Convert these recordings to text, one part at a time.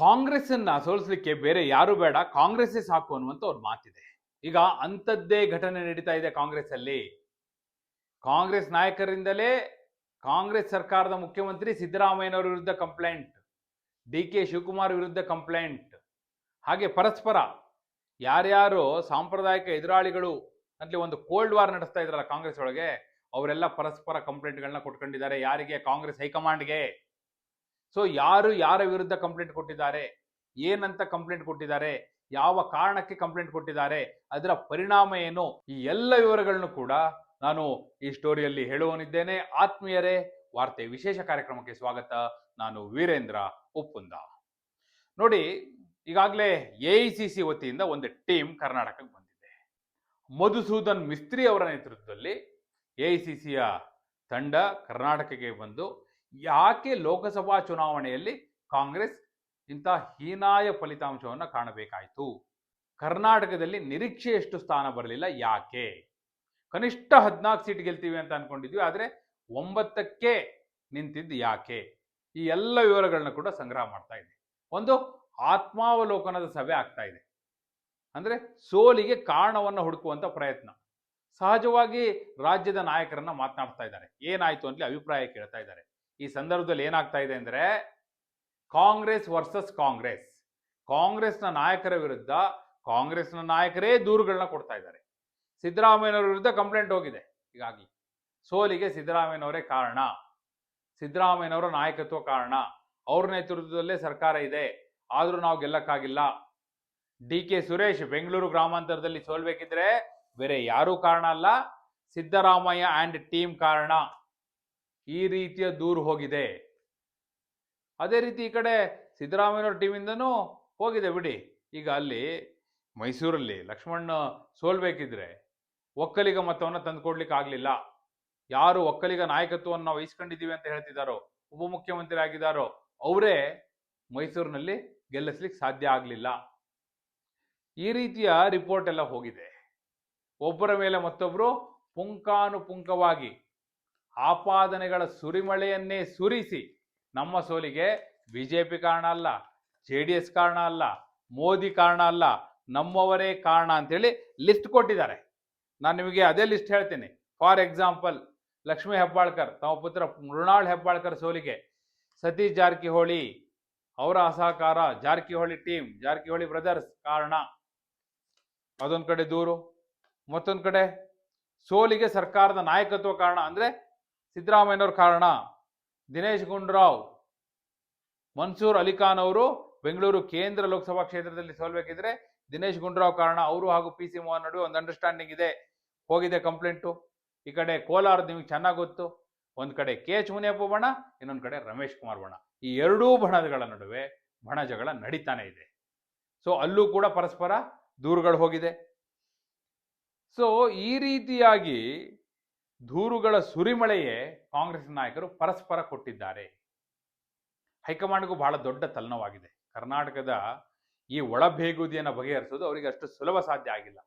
ಕಾಂಗ್ರೆಸ್ಸನ್ನ ಸೋಲಿಸಲಿಕ್ಕೆ ಬೇರೆ ಯಾರು ಬೇಡ, ಕಾಂಗ್ರೆಸ್ಸೇ ಸಾಕು ಅನ್ನುವಂತ ಅವ್ರ ಮಾತಿದೆ. ಈಗ ಅಂಥದ್ದೇ ಘಟನೆ ನಡೀತಾ ಇದೆ ಕಾಂಗ್ರೆಸ್ ಅಲ್ಲಿ ಕಾಂಗ್ರೆಸ್ ನಾಯಕರಿಂದಲೇ ಕಾಂಗ್ರೆಸ್ ಸರ್ಕಾರದ ಮುಖ್ಯಮಂತ್ರಿ ಸಿದ್ದರಾಮಯ್ಯನವರ ವಿರುದ್ಧ ಕಂಪ್ಲೇಂಟ್ ಡಿ ಕೆ ಶಿವಕುಮಾರ್ ವಿರುದ್ಧ ಕಂಪ್ಲೇಂಟ್, ಹಾಗೆ ಪರಸ್ಪರ ಯಾರ್ಯಾರು ಸಾಂಪ್ರದಾಯಿಕ ಎದುರಾಳಿಗಳು ಅಂತಲೇ ಒಂದು ಕೋಲ್ಡ್ ವಾರ್ ನಡೆಸ್ತಾ ಇದ್ರಲ್ಲ ಕಾಂಗ್ರೆಸ್ ಒಳಗೆ, ಅವರೆಲ್ಲ ಪರಸ್ಪರ ಕಂಪ್ಲೇಂಟ್ಗಳನ್ನ ಕೊಟ್ಕೊಂಡಿದ್ದಾರೆ. ಯಾರಿಗೆ? ಕಾಂಗ್ರೆಸ್ ಹೈಕಮಾಂಡ್ಗೆ. ಸೊ ಯಾರು ಯಾರ ವಿರುದ್ಧ ಕಂಪ್ಲೇಂಟ್ ಕೊಟ್ಟಿದ್ದಾರೆ? ಏನಂತ ಕಂಪ್ಲೇಂಟ್ ಕೊಟ್ಟಿದ್ದಾರೆ? ಯಾವ ಕಾರಣಕ್ಕೆ ಕಂಪ್ಲೇಂಟ್ ಕೊಟ್ಟಿದ್ದಾರೆ? ಅದರ ಪರಿಣಾಮ ಏನು? ಈ ಎಲ್ಲ ವಿವರಗಳನ್ನು ಕೂಡ ನಾನು ಈ ಸ್ಟೋರಿಯಲ್ಲಿ ಹೇಳುವನಿದ್ದೇನೆ ಆತ್ಮೀಯರೇ, ವಾರ್ತೆ ವಿಶೇಷ ಕಾರ್ಯಕ್ರಮಕ್ಕೆ ಸ್ವಾಗತ. ನಾನು ವೀರೇಂದ್ರ ಉಪ್ಪುಂದ. ನೋಡಿ, ಈಗಾಗಲೇ ಎ ಸಿ ವತಿಯಿಂದ ಒಂದು ಟೀಮ್ ಕರ್ನಾಟಕಕ್ಕೆ ಬಂದಿದೆ. ಮಧುಸೂದನ್ ಮಿಸ್ತ್ರಿ ಅವರ ನೇತೃತ್ವದಲ್ಲಿ ಎ ತಂಡ ಕರ್ನಾಟಕಕ್ಕೆ ಬಂದು ಯಾಕೆ ಲೋಕಸಭಾ ಚುನಾವಣೆಯಲ್ಲಿ ಕಾಂಗ್ರೆಸ್ ಇಂಥ ಹೀನಾಯ ಫಲಿತಾಂಶವನ್ನು ಕಾಣಬೇಕಾಯಿತು? ಕರ್ನಾಟಕದಲ್ಲಿ ನಿರೀಕ್ಷೆಯಷ್ಟು ಸ್ಥಾನ ಬರಲಿಲ್ಲ, ಯಾಕೆ? ಕನಿಷ್ಠ ಹದಿನಾಲ್ಕು ಸೀಟ್ ಗೆಲ್ತೀವಿ ಅಂತ ಅನ್ಕೊಂಡಿದ್ವಿ, ಆದರೆ ಒಂಬತ್ತಕ್ಕೆ ನಿಂತಿದ್ದು ಯಾಕೆ? ಈ ಎಲ್ಲ ವಿವರಗಳನ್ನ ಕೂಡ ಸಂಗ್ರಹ ಮಾಡ್ತಾ ಇದೆ ಒಂದು ಆತ್ಮಾವಲೋಕನದ ಸಭೆ ಆಗ್ತಾ ಇದೆ. ಅಂದ್ರೆ ಸೋಲಿಗೆ ಕಾರಣವನ್ನು ಹುಡುಕುವಂತ ಪ್ರಯತ್ನ. ಸಹಜವಾಗಿ ರಾಜ್ಯದ ನಾಯಕರನ್ನ ಮಾತನಾಡ್ತಾ ಇದ್ದಾರೆ. ಏನಾಯ್ತು ಅಂತಲೇ ಅಭಿಪ್ರಾಯ ಕೇಳ್ತಾ ಇದ್ದಾರೆ. ಈ ಸಂದರ್ಭದಲ್ಲಿ ಏನಾಗ್ತಾ ಇದೆ ಅಂದರೆ ಕಾಂಗ್ರೆಸ್ ವರ್ಸಸ್ ಕಾಂಗ್ರೆಸ್. ಕಾಂಗ್ರೆಸ್ನ ನಾಯಕರ ವಿರುದ್ಧ ಕಾಂಗ್ರೆಸ್ನ ನಾಯಕರೇ ದೂರುಗಳನ್ನ ಕೊಡ್ತಾ ಇದ್ದಾರೆ. ಸಿದ್ದರಾಮಯ್ಯನವರ ವಿರುದ್ಧ ಕಂಪ್ಲೇಂಟ್ ಹೋಗಿದೆ ಈಗಾಗಲೇ ಸೋಲಿಗೆ ಸಿದ್ದರಾಮಯ್ಯನವರೇ ಕಾರಣ. ಸಿದ್ದರಾಮಯ್ಯನವರ ನಾಯಕತ್ವ ಕಾರಣ. ಅವ್ರ ನೇತೃತ್ವದಲ್ಲೇ ಸರ್ಕಾರ ಇದೆ. ಆದರೂ ನಾವು ಗೆಲ್ಲಕ್ಕಾಗಿಲ್ಲ. ಡಿ ಕೆ ಸುರೇಶ್ ಬೆಂಗಳೂರು ಗ್ರಾಮಾಂತರದಲ್ಲಿ ಸೋಲ್ಬೇಕಿದ್ರೆ ಬೇರೆ ಯಾರೂ ಕಾರಣ ಅಲ್ಲ. ಸಿದ್ದರಾಮಯ್ಯ ಆ್ಯಂಡ್ ಟೀಮ್ ಕಾರಣ. ಈ ರೀತಿಯ ದೂರು ಹೋಗಿದೆ. ಅದೇ ರೀತಿ ಈ ಕಡೆ ಸಿದ್ದರಾಮಯ್ಯವ್ರ ಟೀಮಿಂದನೂ ಹೋಗಿದೆ, ಬಿಡಿ. ಈಗ ಅಲ್ಲಿ ಮೈಸೂರಲ್ಲಿ ಲಕ್ಷ್ಮಣ್ಣ ಸೋಲ್ಬೇಕಿದ್ರೆ ಒಕ್ಕಲಿಗ ಮತವನ್ನು ತಂದುಕೊಡ್ಲಿಕ್ಕೆ ಆಗಲಿಲ್ಲ. ಯಾರು ಒಕ್ಕಲಿಗ ನಾಯಕತ್ವವನ್ನು ವಹಿಸ್ಕೊಂಡಿದ್ದೀವಿ ಅಂತ ಹೇಳ್ತಿದ್ದಾರೋ, ಉಪಮುಖ್ಯಮಂತ್ರಿ ಆಗಿದ್ದಾರೋ, ಅವರೇ ಮೈಸೂರಿನಲ್ಲಿ ಗೆಲ್ಲಿಸ್ಲಿಕ್ಕೆ ಸಾಧ್ಯ ಆಗಲಿಲ್ಲ. ಈ ರೀತಿಯ ರಿಪೋರ್ಟ್ ಎಲ್ಲ ಹೋಗಿದೆ. ಒಬ್ಬರ ಮೇಲೆ ಮತ್ತೊಬ್ಬರು ಪುಂಕಾನುಪುಂಕವಾಗಿ ಆಪಾದನೆಗಳ ಸುರಿಮಳೆಯನ್ನೇ ಸುರಿಸಿ ನಮ್ಮ ಸೋಲಿಗೆ ಬಿಜೆಪಿ ಕಾರಣ ಅಲ್ಲ, ಜೆ ಡಿ ಎಸ್ ಕಾರಣ ಅಲ್ಲ, ಮೋದಿ ಕಾರಣ ಅಲ್ಲ, ನಮ್ಮವರೇ ಕಾರಣ ಅಂತೇಳಿ ಲಿಸ್ಟ್ ಕೊಟ್ಟಿದ್ದಾರೆ. ನಾನು ನಿಮಗೆ ಅದೇ ಲಿಸ್ಟ್ ಹೇಳ್ತೀನಿ. ಫಾರ್ ಎಕ್ಸಾಂಪಲ್, ಲಕ್ಷ್ಮೀ ಹೆಬ್ಬಾಳ್ಕರ್, ತಮ್ಮ ಪುತ್ರ ಮೃಣಾಳ್ ಹೆಬ್ಬಾಳ್ಕರ್ ಸೋಲಿಗೆ ಸತೀಶ್ ಜಾರಕಿಹೊಳಿ ಅವರ ಅಸಹಕಾರ, ಜಾರಕಿಹೊಳಿ ಟೀಮ್, ಜಾರಕಿಹೊಳಿ ಬ್ರದರ್ಸ್ ಕಾರಣ. ಅದೊಂದು ಕಡೆ ದೂರು, ಮತ್ತೊಂದು ಕಡೆ ಸೋಲಿಗೆ ಸರ್ಕಾರದ ನಾಯಕತ್ವ ಕಾರಣ. ಅಂದ್ರೆ ಸಿದ್ದರಾಮಯ್ಯನವ್ರ ಕಾರಣ ದಿನೇಶ್ ಗುಂಡೂರಾವ್, ಮನ್ಸೂರ್ ಅಲಿಖಾನ್ ಅವರು ಬೆಂಗಳೂರು ಕೇಂದ್ರ ಲೋಕಸಭಾ ಕ್ಷೇತ್ರದಲ್ಲಿ ಸೋಲ್ಬೇಕಿದ್ರೆ ದಿನೇಶ್ ಗುಂಡೂರಾವ್ ಕಾರಣ ಅವರು ಹಾಗೂ ಪಿ ಸಿ ಮೋಹನ್ ನಡುವೆ ಒಂದು ಅಂಡರ್ಸ್ಟ್ಯಾಂಡಿಂಗ್ ಇದೆ. ಹೋಗಿದೆ ಕಂಪ್ಲೇಂಟು ಈ ಕಡೆ ಕೋಲಾರ ನಿಮಗೆ ಚೆನ್ನಾಗಿ ಗೊತ್ತು. ಒಂದು ಕಡೆ ಕೆ ಎಚ್ ಮುನಿಯಪ್ಪ ಬಣ, ಇನ್ನೊಂದು ಕಡೆ ರಮೇಶ್ ಕುಮಾರ್ ಬಣ. ಈ ಎರಡೂ ಬಣಗಳ ನಡುವೆ ಬಣ ಜಗಳ ನಡೀತಾನೆ ಇದೆ. ಸೊ ಅಲ್ಲೂ ಕೂಡ ಪರಸ್ಪರ ದೂರುಗಳು ಹೋಗಿದೆ. ಸೊ ಈ ರೀತಿಯಾಗಿ ದೂರುಗಳ ಸುರಿಮಳೆಯೇ ಕಾಂಗ್ರೆಸ್ ನಾಯಕರು ಪರಸ್ಪರ ಕೊಟ್ಟಿದ್ದಾರೆ. ಹೈಕಮಾಂಡ್ಗೂ ಬಹಳ ದೊಡ್ಡ ತಲೆನೋವಾಗಿದೆ ಕರ್ನಾಟಕದ ಈ ಒಳಬೇಗುದಿಯನ್ನು ಬಗೆಹರಿಸೋದು ಅವರಿಗೆ ಅಷ್ಟು ಸುಲಭ ಸಾಧ್ಯ ಆಗಿಲ್ಲ.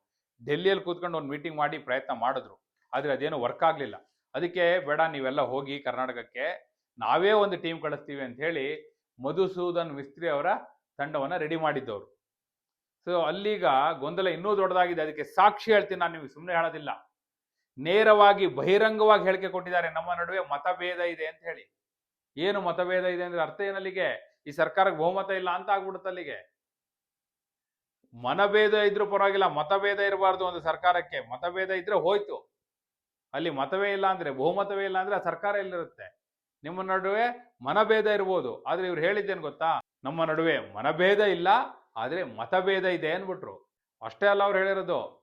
ಡೆಲ್ಲಿಯಲ್ಲಿ ಕೂತ್ಕೊಂಡು ಒಂದು ಮೀಟಿಂಗ್ ಮಾಡಿ ಪ್ರಯತ್ನ ಮಾಡಿದ್ರು. ಆದರೆ ಅದೇನು ವರ್ಕ್ ಆಗಲಿಲ್ಲ. ಅದಕ್ಕೆ ಬೇಡ, ನೀವೆಲ್ಲ ಹೋಗಿ ಕರ್ನಾಟಕಕ್ಕೆ ನಾವೇ ಒಂದು ಟೀಮ್ ಕಳಿಸ್ತೀವಿ ಅಂತ ಹೇಳಿ ಮಧುಸೂದನ್ ಮಿಸ್ತ್ರಿ ಅವರ ತಂಡವನ್ನು ರೆಡಿ ಮಾಡಿದ್ದವರು. ಸೊ ಅಲ್ಲಿಗ ಗೊಂದಲ ಇನ್ನೂ ದೊಡ್ಡದಾಗಿದೆ. ಅದಕ್ಕೆ ಸಾಕ್ಷಿ ಹೇಳ್ತೀನಿ ನಾನು ನಿಮಗೆ ಸುಮ್ಮನೆ ಹೇಳೋದಿಲ್ಲ. ನೇರವಾಗಿ ಬಹಿರಂಗವಾಗಿ ಹೇಳಿಕೆ ಕೊಟ್ಟಿದ್ದಾರೆ. ನಮ್ಮ ನಡುವೆ ಮತಭೇದ ಇದೆ ಅಂತ ಹೇಳಿ. ಏನು ಮತಭೇದ ಇದೆ ಅಂದ್ರೆ ಅರ್ಥ ಏನಲ್ಲಿಗೆ? ಈ ಸರ್ಕಾರಕ್ಕೆ ಬಹುಮತ ಇಲ್ಲ ಅಂತ ಆಗ್ಬಿಡುತ್ತೆ ಅಲ್ಲಿಗೆ. ಮನಭೇದ ಇದ್ರೂ ಪರವಾಗಿಲ್ಲ, ಮತಭೇದ ಇರಬಾರ್ದು ಒಂದು ಸರ್ಕಾರಕ್ಕೆ. ಮತಭೇದ ಇದ್ರೆ ಹೋಯ್ತು. ಅಲ್ಲಿ ಮತವೇ ಇಲ್ಲ ಅಂದ್ರೆ, ಬಹುಮತವೇ ಇಲ್ಲ ಅಂದ್ರೆ ಆ ಸರ್ಕಾರ ಇಲ್ಲಿರುತ್ತೆ ನಿಮ್ಮ ನಡುವೆ ಮನಭೇದ ಇರ್ಬೋದು. ಆದ್ರೆ ಇವ್ರು ಹೇಳಿದ್ದೇನು ಗೊತ್ತಾ? ನಮ್ಮ ನಡುವೆ ಮನಭೇದ ಇಲ್ಲ, ಆದ್ರೆ ಮತಭೇದ ಇದೆ ಅನ್ಬಿಟ್ರು ಅಷ್ಟೇ ಅಲ್ಲ ಅವ್ರು ಹೇಳಿರೋದು.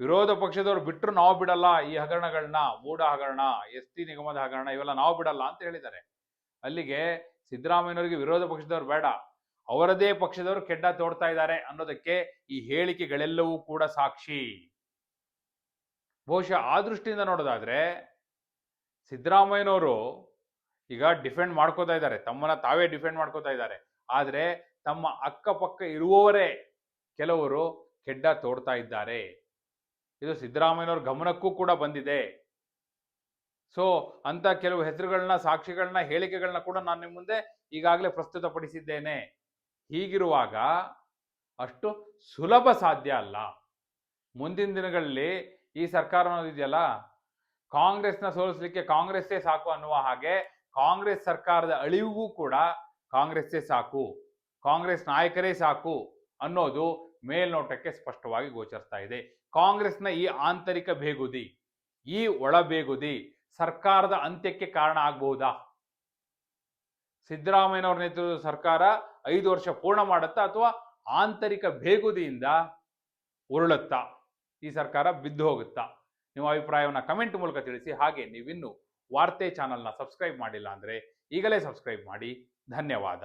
ವಿರೋಧ ಪಕ್ಷದವ್ರು ಬಿಟ್ಟರು ನಾವು ಬಿಡಲ್ಲ, ಈ ಹಗರಣಗಳನ್ನ ಮೂಡ ಹಗರಣ ಎಸ್ ಟಿ ನಿಗಮದ ಹಗರಣ ಇವೆಲ್ಲ ನಾವು ಬಿಡಲ್ಲ ಅಂತ ಹೇಳಿದ್ದಾರೆ. ಅಲ್ಲಿಗೆ ಸಿದ್ದರಾಮಯ್ಯನವರಿಗೆ ವಿರೋಧ ಪಕ್ಷದವ್ರು ಬೇಡ. ಅವರದೇ ಪಕ್ಷದವರು ಕೆಡ್ಡ ತೋಡ್ತಾ ಇದ್ದಾರೆ ಅನ್ನೋದಕ್ಕೆ ಈ ಹೇಳಿಕೆಗಳೆಲ್ಲವೂ ಕೂಡ ಸಾಕ್ಷಿ. ಬಹುಶಃ ಆ ದೃಷ್ಟಿಯಿಂದ ನೋಡೋದಾದ್ರೆ ಸಿದ್ದರಾಮಯ್ಯನವರು ಈಗ ಡಿಫೆಂಡ್ ಮಾಡ್ಕೋತಾ ಇದ್ದಾರೆ. ತಮ್ಮನ್ನ ತಾವೇ ಡಿಫೆಂಡ್ ಮಾಡ್ಕೋತಾ ಇದ್ದಾರೆ. ಆದ್ರೆ ತಮ್ಮ ಅಕ್ಕಪಕ್ಕ ಇರುವವರೇ ಕೆಲವರು ಕೆಡ್ಡ ತೋಡ್ತಾ ಇದ್ದಾರೆ. ಇದು ಸಿದ್ದರಾಮಯ್ಯನವ್ರ ಗಮನಕ್ಕೂ ಕೂಡ ಬಂದಿದೆ. ಸೊ ಅಂತ ಕೆಲವು ಹೆಸರುಗಳನ್ನ, ಸಾಕ್ಷಿಗಳನ್ನ, ಹೇಳಿಕೆಗಳನ್ನ ಕೂಡ ನಾನು ನಿಮ್ಮ ಮುಂದೆ ಈಗಾಗಲೇ ಪ್ರಸ್ತುತಪಡಿಸಿದ್ದೇನೆ. ಹೀಗಿರುವಾಗ ಅಷ್ಟು ಸುಲಭ ಸಾಧ್ಯ ಅಲ್ಲ. ಮುಂದಿನ ದಿನಗಳಲ್ಲಿ ಈ ಸರ್ಕಾರ ಅನ್ನೋದಿದೆಯಲ್ಲ ಕಾಂಗ್ರೆಸ್ನ ಸೋಲಿಸಲಿಕ್ಕೆ ಕಾಂಗ್ರೆಸ್ಸೇ ಸಾಕು ಅನ್ನುವ ಹಾಗೆ ಕಾಂಗ್ರೆಸ್ ಸರ್ಕಾರದ ಅಳಿವಿಗೂ ಕೂಡ ಕಾಂಗ್ರೆಸ್ಸೇ ಸಾಕು, ಕಾಂಗ್ರೆಸ್ ನಾಯಕರೇ ಸಾಕು ಅನ್ನೋದು ಮೇಲ್ನೋಟಕ್ಕೆ ಸ್ಪಷ್ಟವಾಗಿ ಗೋಚರಿಸ್ತಾ ಇದೆ. ಕಾಂಗ್ರೆಸ್ನ ಈ ಆಂತರಿಕ ಬೇಗುದಿ ಈ ಒಳಬೇಗುದಿ ಸರ್ಕಾರದ ಅಂತ್ಯಕ್ಕೆ ಕಾರಣ ಆಗಬಹುದಾ? ಸಿದ್ದರಾಮಯ್ಯನವರ ನೇತೃತ್ವದ ಸರ್ಕಾರ ಐದು ವರ್ಷ ಪೂರ್ಣ ಮಾಡುತ್ತಾ ಅಥವಾ ಆಂತರಿಕ ಬೇಗುದಿಯಿಂದ ಉರುಳುತ್ತಾ? ಈ ಸರ್ಕಾರ ಬಿದ್ದು ಹೋಗುತ್ತಾ? ನಿಮ್ಮ ಅಭಿಪ್ರಾಯವನ್ನು ಕಮೆಂಟ್ ಮೂಲಕ ತಿಳಿಸಿ. ಹಾಗೆ ನೀವಿನ್ನು ವಾರ್ತೆ ಚಾನಲ್ನ ಸಬ್ಸ್ಕ್ರೈಬ್ ಮಾಡಿಲ್ಲ ಅಂದರೆ ಈಗಲೇ ಸಬ್ಸ್ಕ್ರೈಬ್ ಮಾಡಿ. ಧನ್ಯವಾದ.